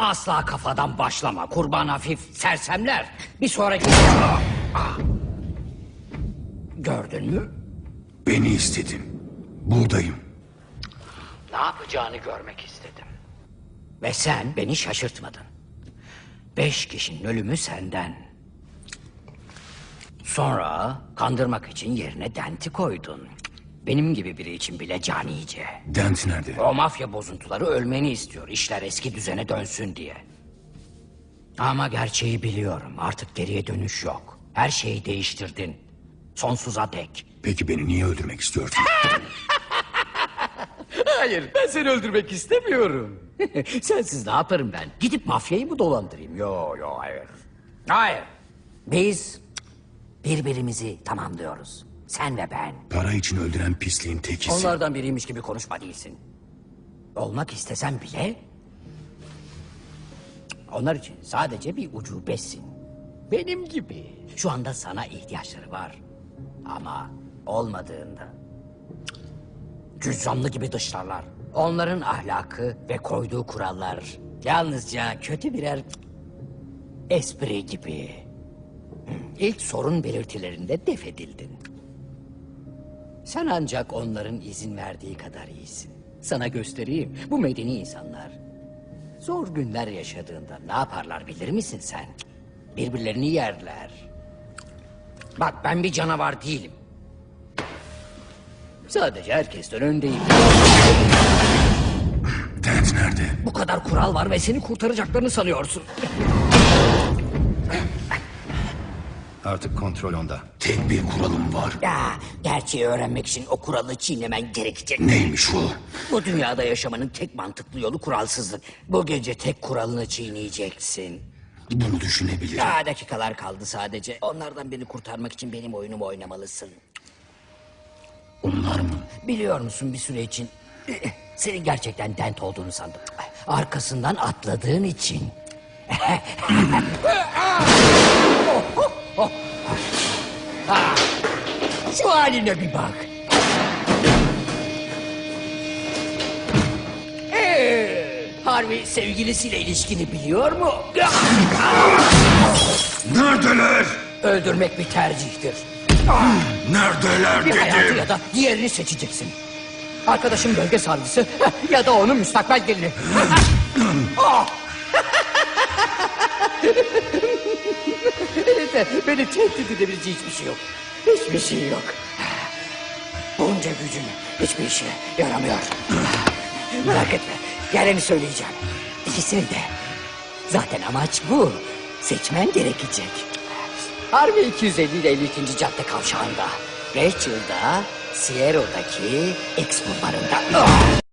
Asla kafadan başlama. Kurban hafif sersemler. Bir sonraki... Ah! Gördün mü? Beni istedin. Buradayım. Ne yapacağını görmek istedim. Ve sen beni şaşırtmadın. Beş kişinin ölümü senden. Sonra kandırmak için yerine denti koydun. Benim gibi biri için bile canice. Dent nerede? O mafya bozuntuları ölmeni istiyor. İşler eski düzene dönsün diye. Ama gerçeği biliyorum. Artık geriye dönüş yok. Her şeyi değiştirdin. Sonsuza dek. Peki beni niye öldürmek istiyordun? Hayır, ben seni öldürmek istemiyorum. Sensiz ne yaparım ben? Gidip mafyayı mı dolandırayım? Yo, yo, hayır. Hayır. Biz birbirimizi tamamlıyoruz. Sen ve ben. Para için öldüren pisliğin tekisin. Onlardan biriymiş gibi konuşma değilsin. Olmak istesen bile... Onlar için sadece bir ucubesin. Benim gibi. Şu anda sana ihtiyaçları var. Ama olmadığında... Cüzzamlı gibi dışlarlar. Onların ahlakı ve koyduğu kurallar... Yalnızca kötü birer... Espri gibi. İlk sorun belirtilerinde def edildin. Sen ancak onların izin verdiği kadar iyisin. Sana göstereyim. Bu medeni insanlar. Zor günler yaşadığında ne yaparlar bilir misin sen? Birbirlerini yerler. Bak ben bir canavar değilim. Sadece herkesten öndeyim. Dent nerede? Bu kadar kural var ve seni kurtaracaklarını sanıyorsun. Artık kontrol onda. Tek bir kuralım var. Ya, gerçeği öğrenmek için o kuralı çiğnemen gerekecek. Neymiş o? Bu dünyada yaşamanın tek mantıklı yolu kuralsızlık. Bu gece tek kuralını çiğneyeceksin. Bunu düşünebilirim. Ya dakikalar kaldı sadece. Onlardan beni kurtarmak için benim oyunumu oynamalısın. Onlar mı? Biliyor musun bir süre için eh, senin gerçekten dent olduğunu sandım. Arkasından atladığın için. Ah, Şu haline bir bak. Ee, Harvey sevgilisiyle ilişkini biliyor mu? Neredeler? Öldürmek bir tercihtir. Neredeler Bir hayatı dedim. ya da diğerini seçeceksin. Arkadaşım bölge savcısı ya da onun müstakbel gelini. Ah! Elimde beni tehdit edebileceği hiçbir şey yok. Hiçbir şey yok. Bunca gücün hiçbir işe yaramıyor. Merak etme. Yerlerini söyleyeceğim. İkisini de. Zaten amaç bu. Seçmen gerekecek. Harbi 250 ile 52. cadde kavşağında. Rachel'da Sierra'daki bulvarında. Ah!